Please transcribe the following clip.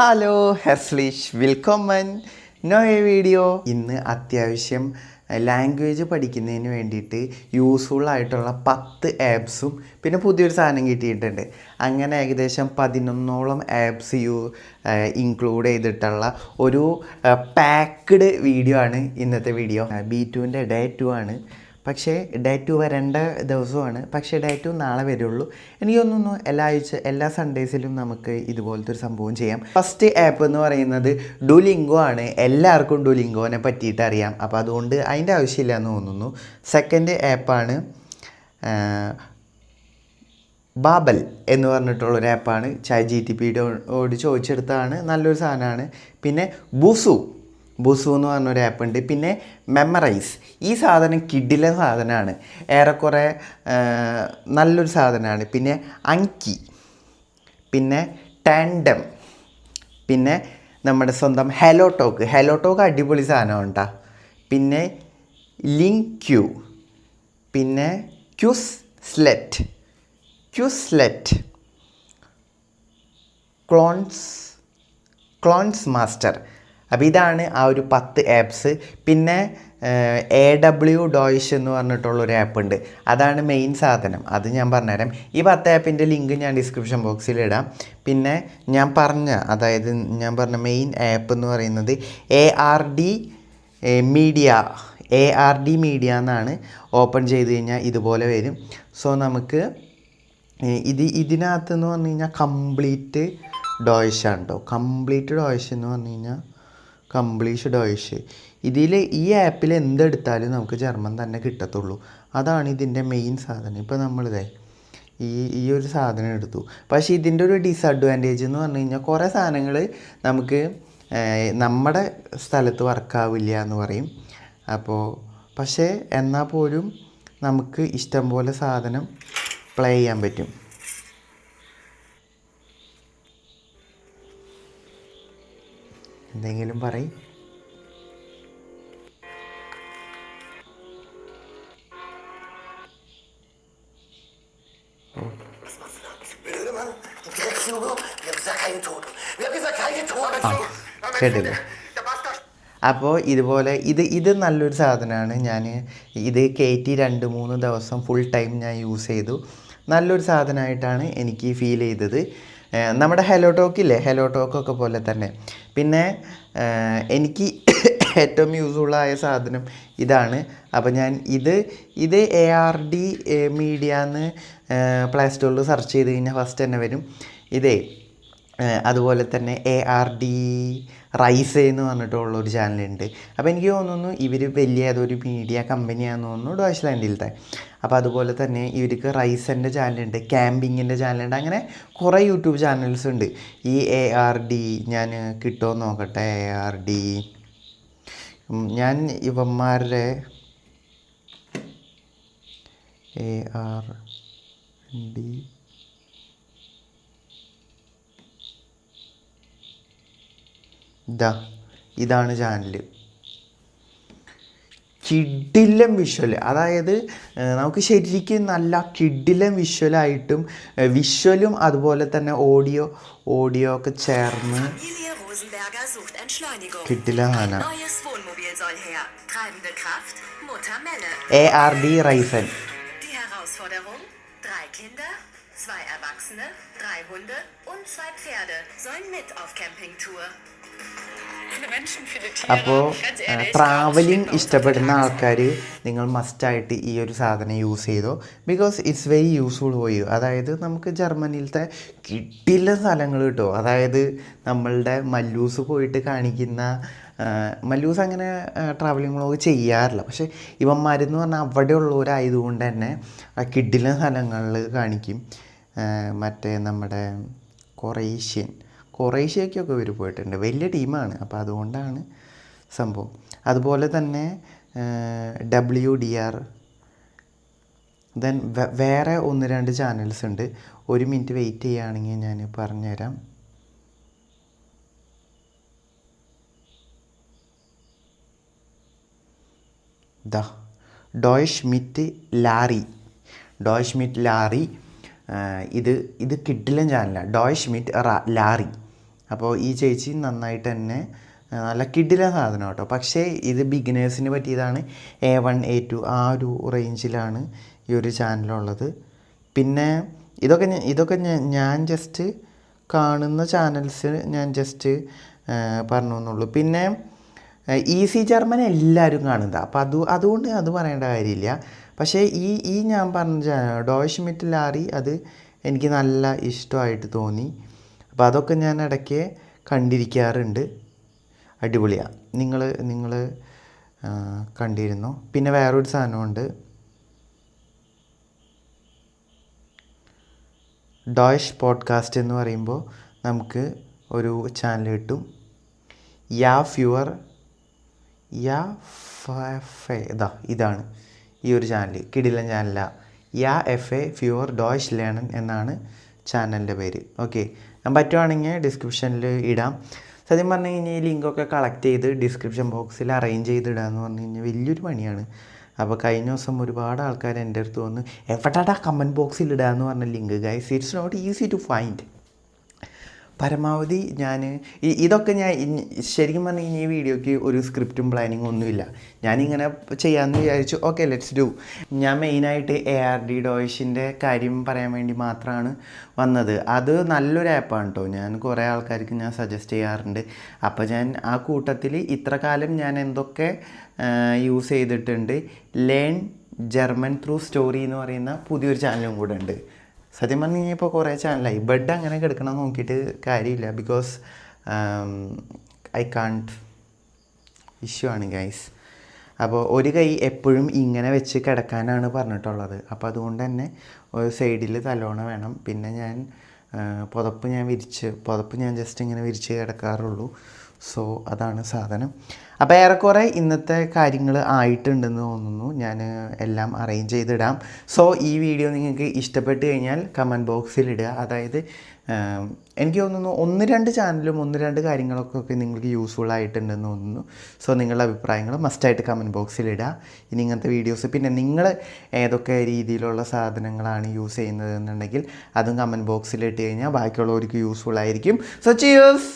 Hello ഹെർസ്ലിഷ് welcome നോ a video ഇന്ന് അത്യാവശ്യം ലാംഗ്വേജ് പഠിക്കുന്നതിന് വേണ്ടിയിട്ട് യൂസ്ഫുൾ ആയിട്ടുള്ള പത്ത് ആപ്സും പിന്നെ പുതിയൊരു സാധനം കിട്ടിയിട്ടുണ്ട്. അങ്ങനെ ഏകദേശം പതിനൊന്നോളം ആപ്സ് യു ഇൻക്ലൂഡ് ചെയ്തിട്ടുള്ള ഒരു പാക്ക്ഡ് വീഡിയോ ആണ് ഇന്നത്തെ വീഡിയോ ബി ടുവിന്റെ ഡേ ടു ആണ്. പക്ഷേ ഡേ ടു വരേണ്ട ദിവസമാണ് പക്ഷേ ഡേ ടു നാളെ വരുള്ളൂ. എനിക്ക് എല്ലാ ആഴ്ച എല്ലാ സൺഡേസിലും നമുക്ക് ഇതുപോലത്തെ ഒരു സംഭവം ചെയ്യാം. ഫസ്റ്റ് ആപ്പ് എന്ന് പറയുന്നത് ഡുലിംഗോ ആണ്. എല്ലാവർക്കും ഡുലിംഗോനെ പറ്റിയിട്ട് അറിയാം. അപ്പോൾ അതുകൊണ്ട് അതിന്റെ ആവശ്യമില്ല എന്ന് തോന്നുന്നു. സെക്കൻഡ് ആപ്പാണ് ബാബൽ എന്ന് പറഞ്ഞിട്ടുള്ളൊരു ആപ്പാണ് ചായ് ജി ടി പിയോട് ചോദിച്ചെടുത്തതാണ്. നല്ലൊരു സാധനമാണ്. പിന്നെ ബുസു ബുസു എന്ന് പറഞ്ഞൊരു ആപ്പ് ഉണ്ട്. പിന്നെ മെമ്മറൈസ് ഈ സാധനം കിഡിലെ സാധനമാണ്. ഏറെക്കുറെ നല്ലൊരു സാധനമാണ്. പിന്നെ അങ്കി പിന്നെ ടാൻഡം പിന്നെ നമ്മുടെ സ്വന്തം ഹെലോ ടോക്ക് ഹെലോ ടോക്ക് അടിപൊളി സാധനമാണ് ഉണ്ടാ പിന്നെ ലിങ്ക് ക്യൂ പിന്നെ quiz സ്ലെറ്റ് quiz സ്ലെറ്റ് clones clones master അപ്പോൾ ഇതാണ് ആ ഒരു പത്ത് ആപ്സ് പിന്നെ എ ഡബ്ല്യു ഡോയിഷ് എന്ന് പറഞ്ഞിട്ടുള്ള ഒരു ആപ്പ് ഉണ്ട്. അതാണ് മെയിൻ സാധനം. അത് ഞാൻ പറഞ്ഞുതരാം. ഈ പത്ത് ആപ്പിന്റെ ലിങ്ക് ഞാൻ ഡിസ്ക്രിപ്ഷൻ ബോക്സിൽ ഇടാം. പിന്നെ ഞാൻ പറഞ്ഞ അതായത് ഞാൻ പറഞ്ഞ മെയിൻ ആപ്പ് എന്ന് പറയുന്നത് A R D media A R D media എന്നാണ് ഓപ്പൺ ചെയ്ത് കഴിഞ്ഞാൽ ഇതുപോലെ വരും. സോ നമുക്ക് ഇത് ഇതിനകത്ത് എന്ന് പറഞ്ഞു കഴിഞ്ഞാൽ കംപ്ലീറ്റ് ഡോയിഷാണ് കേട്ടോ കംപ്ലീറ്റ് ഡോയിഷ് എന്ന് പറഞ്ഞു കഴിഞ്ഞാൽ കംപ്ലീറ്റ് ഡോയിഷ് ഇതിൽ ഈ ആപ്പിൽ എന്തെടുത്താലും നമുക്ക് ജർമ്മൻ തന്നെ കിട്ടത്തുള്ളൂ. അതാണ് ഇതിന്റെ മെയിൻ സാധനം. ഇപ്പോൾ നമ്മളിതേ ഈ ഈ ഒരു സാധനം എടുത്തു. പക്ഷേ ഇതിന്റെ ഒരു ഡിസഡ്വാന്റേജ് എന്ന് പറഞ്ഞു കഴിഞ്ഞാൽ കുറേ സാധനങ്ങൾ നമുക്ക് നമ്മുടെ സ്ഥലത്ത് വർക്കാവില്ല എന്ന് പറയും. അപ്പോൾ പക്ഷേ എന്നാൽ പോലും നമുക്ക് ഇഷ്ടം പോലെ സാധനം പ്ലേ ചെയ്യാൻ പറ്റും. Keine പറയും. കേട്ടില്ലേ. അപ്പോൾ ഇതുപോലെ ഇത് ഇത് നല്ലൊരു സാധനമാണ്. ഞാൻ ഇത് കയറ്റി രണ്ട് മൂന്ന് ദിവസം ഫുൾ ടൈം ഞാൻ യൂസ് ചെയ്തു. നല്ലൊരു സാധനമായിട്ടാണ് എനിക്ക് ഫീൽ ചെയ്തത്. നമ്മുടെ ഹെലോ ടോക്ക് ഇല്ലേ? ഹെലോ ടോക്കൊക്കെ പോലെ തന്നെ. പിന്നെ എനിക്ക് ഏറ്റവും യൂസ്ഫുള്ളായ സാധനം ഇതാണ്. അപ്പോൾ ഞാൻ ഇത് ഇത് എ ആർ ഡി മീഡിയ എന്ന് പ്ലേ സ്റ്റോറിൽ സെർച്ച് ചെയ്ത് കഴിഞ്ഞാൽ ഫസ്റ്റ് തന്നെ വരും. ഇതേ അതുപോലെ തന്നെ എ ആർ ഡി റൈസ് എന്ന് പറഞ്ഞിട്ടുള്ള ഒരു ചാനലുണ്ട്. അപ്പോൾ എനിക്ക് തോന്നുന്നു ഇവർ വലിയ അതൊരു മീഡിയ കമ്പനിയാണെന്ന് തോന്നുന്നു ഡോയ്ച്ച്ലാൻഡിലത്തെ അപ്പോൾ അതുപോലെ തന്നെ ഇവർക്ക് റൈസിന്റെ ചാനലുണ്ട് ക്യാമ്പിങ്ങിന്റെ ചാനലുണ്ട് അങ്ങനെ കുറേ യൂട്യൂബ് ചാനൽസ് ഉണ്ട്. ഈ എ ആർ ഡി ഞാൻ കിട്ടുമോ നോക്കട്ടെ എ ആർ ഡി. ഞാൻ ഇവന്മാരുടെ എ ആർ ഡി ദാ ഇതാണ് ചാനൽ കിഡിലം വിഷ്വൽ അതായത് നമുക്ക് ശരിക്കും നല്ല കിഡിലം വിഷ്വലായിട്ടും വിഷ്വലും അതുപോലെ തന്നെ ഓഡിയോ ഓഡിയോ ഒക്കെ ചേർന്ന് കിഡിലാണ് എ ആർ ഡി റൈഫൻ Zwei Erwachsene, drei Hunde und zwei Pferde sollen mit auf Campingtour. അപ്പോൾ ട്രാവലിംഗ് ഇഷ്ടപ്പെടുന്ന ആൾക്കാർ നിങ്ങൾ മസ്റ്റായിട്ട് ഈ ഒരു സാധനം യൂസ് ചെയ്തോ? Because it's very useful for you അതായത് നമുക്ക് ജർമ്മനിയിലത്തെ കിട്ടില്ല സ്ഥലങ്ങൾ കിട്ടും? അതായത് നമ്മളുടെ മല്ലൂസ് പോയിട്ട് കാണിക്കുന്ന മല്ലൂസ് അങ്ങനെ ട്രാവലിംഗ് വ്ളോഗ് ചെയ്യാറില്ല. പക്ഷേ ഇവന്മാരെന്ന് പറഞ്ഞാൽ അവിടെ ഉള്ളവരായതുകൊണ്ട് തന്നെ ആ കിട്ടില്ല സ്ഥലങ്ങളിൽ കാണിക്കും. മറ്റേ നമ്മുടെ കൊറേഷ്യൻ. കൊറേഷ്യയ്ക്കൊക്കെ ഇവർ പോയിട്ടുണ്ട്. വലിയ ടീമാണ്. അപ്പോൾ അതുകൊണ്ടാണ് സംഭവം. അതുപോലെ തന്നെ ഡബ്ല്യു ഡി ആർ. ദെൻ വേറെ ഒന്ന് രണ്ട് ചാനൽസ് ഉണ്ട്. ഒരു മിനിറ്റ് വെയിറ്റ് ചെയ്യുകയാണെങ്കിൽ ഞാൻ പറഞ്ഞുതരാം. The Deutsch mit Larry. Deutsch mit Larry ഇത് ഇത് കിഡിലൻ ചാനലാണ്. Deutsch mit Larry. അപ്പോൾ ഈ ചേച്ചി നന്നായിട്ട് തന്നെ നല്ല കിടില സാധനം കേട്ടോ. പക്ഷേ ഇത് ബിഗിനേഴ്സിന് പറ്റിയതാണ്. എ വൺ എ ടു ആ ഒരു റേഞ്ചിലാണ് ഈ ഒരു ചാനലുള്ളത് പിന്നെ ഇതൊക്കെ ഇതൊക്കെ ഞാൻ- ജസ്റ്റ് കാണുന്ന ചാനൽസ് ഞാൻ ജസ്റ്റ് പറഞ്ഞു എന്നുള്ളൂ. പിന്നെ ഈസി ജർമ്മൻ എല്ലാവരും കാണുന്നത്. അപ്പോൾ അത് അതുകൊണ്ട് അത് പറയേണ്ട കാര്യമില്ല. പക്ഷേ ഈ ഈ ഞാൻ പറഞ്ഞ ഡോയ്ഷ്മിറ്റ് ഡോയ് ലാറി അത് എനിക്ക് നല്ല ഇഷ്ടമായിട്ട് തോന്നി. അപ്പോൾ അതൊക്കെ ഞാൻ ഇടയ്ക്ക് കണ്ടിരിക്കാറുണ്ട്. അടിപൊളിയാണ് നിങ്ങൾ നിങ്ങൾ കണ്ടിരുന്നു. പിന്നെ വേറൊരു സാധനമുണ്ട്. ഡോയ്ഷ് പോഡ്കാസ്റ്റ് എന്ന് പറയുമ്പോൾ നമുക്ക് ഒരു ചാനൽ കിട്ടും. യാ ഫ്യുവർ യാ ഫെ ഇതാ ഇതാണ് ഈ ഒരു ചാനൽ കിടിലൻ ചാനല യാ എഫ് എ ഫ്യുവർ ഡോയ്ഷ് ലേണൻ എന്നാണ് ചാനലിന്റെ പേര്. ഓക്കെ. ഞാൻ പറ്റുവാണെങ്കിൽ ഡിസ്ക്രിപ്ഷനിൽ ഇടാം. സത്യം പറഞ്ഞു കഴിഞ്ഞാൽ ഈ ലിങ്കൊക്കെ കളക്ട് ചെയ്ത് ഡിസ്ക്രിപ്ഷൻ ബോക്സിൽ അറേഞ്ച് ചെയ്തിടുക എന്ന് പറഞ്ഞു കഴിഞ്ഞാൽ വലിയൊരു പണിയാണ്. അപ്പോൾ കഴിഞ്ഞ ദിവസം ഒരുപാട് ആൾക്കാർ എന്റെ അടുത്ത് വന്ന് എവിടെടാ കമന്റ് ബോക്സിൽ ഇടുക എന്ന് പറഞ്ഞ link? Guys it's not easy to find പരമാവധി ഞാൻ ഇതൊക്കെ ഞാൻ ശരിക്കും പറഞ്ഞു കഴിഞ്ഞാൽ ഈ വീഡിയോയ്ക്ക് ഒരു സ്ക്രിപ്റ്റും പ്ലാനിങ്ങും ഒന്നുമില്ല. ഞാനിങ്ങനെ ചെയ്യാമെന്ന് വിചാരിച്ചു ഓക്കെ ലെറ്റ്സ് ഡു ഞാൻ മെയിനായിട്ട് എ ആർ ഡി ഡോയിഷിന്റെ കാര്യം പറയാൻ വേണ്ടി മാത്രമാണ് വന്നത്. അത് നല്ലൊരു ആപ്പാണ് കേട്ടോ ഞാൻ കുറേ ആൾക്കാർക്ക് ഞാൻ സജസ്റ്റ് ചെയ്യാറുണ്ട്. അപ്പോൾ ഞാൻ ആ കൂട്ടത്തിൽ ഇത്ര കാലം ഞാൻ എന്തൊക്കെ യൂസ് ചെയ്തിട്ടുണ്ട്. ലേൺ ജർമ്മൻ ത്രൂ സ്റ്റോറി എന്ന് പറയുന്ന പുതിയൊരു ചാനലും കൂടെ ഉണ്ട്. സത്യം പറഞ്ഞു കഴിഞ്ഞാൽ ഇപ്പോൾ കുറേ ചാനലായി ബെഡ് അങ്ങനെ കിടക്കണം നോക്കിയിട്ട് കാര്യമില്ല. ബിക്കോസ് ഐ കാൺട്ട് ഇഷ്യൂ ആണ് ഗൈസ് അപ്പോൾ ഒരു കൈ എപ്പോഴും ഇങ്ങനെ വെച്ച് കിടക്കാനാണ് പറഞ്ഞിട്ടുള്ളത്. അപ്പോൾ അതുകൊണ്ട് തന്നെ ഒരു സൈഡിൽ തലോണ വേണം. പിന്നെ ഞാൻ ആ, പുതപ്പ് ഞാൻ വിരിച്ച് പുതപ്പ് ഞാൻ ജസ്റ്റ് ഇങ്ങനെ വിരിച്ച് കിടക്കാറുള്ളൂ. സോ അതാണ് സാധനം. അപ്പോൾ ഏറെക്കുറെ ഇന്നത്തെ കാര്യങ്ങൾ ആയിട്ടുണ്ടെന്ന് തോന്നുന്നു. ഞാൻ എല്ലാം അറേഞ്ച് ചെയ്തിടാം. സോ ഈ വീഡിയോ നിങ്ങൾക്ക് ഇഷ്ടപ്പെട്ട് കഴിഞ്ഞാൽ കമന്റ് ബോക്സിൽ ഇടുക. അതായത് എനിക്ക് തോന്നുന്നു ഒന്ന് രണ്ട് ചാനലും ഒന്ന് രണ്ട് കാര്യങ്ങളൊക്കെ ഒക്കെ നിങ്ങൾക്ക് യൂസ്ഫുൾ ആയിട്ടുണ്ടെന്ന് തോന്നുന്നു. സോ നിങ്ങളുടെ അഭിപ്രായങ്ങൾ മസ്റ്റായിട്ട് കമന്റ് ബോക്സിൽ ഇടുക. ഇനി ഇങ്ങനത്തെ വീഡിയോസ് പിന്നെ നിങ്ങൾ ഏതൊക്കെ രീതിയിലുള്ള സാധനങ്ങളാണ് യൂസ് ചെയ്യുന്നത് എന്നുണ്ടെങ്കിൽ അതും കമന്റ് ബോക്സിൽ ഇട്ട് കഴിഞ്ഞാൽ ബാക്കിയുള്ളവർക്ക് യൂസ്ഫുൾ ആയിരിക്കും. So cheers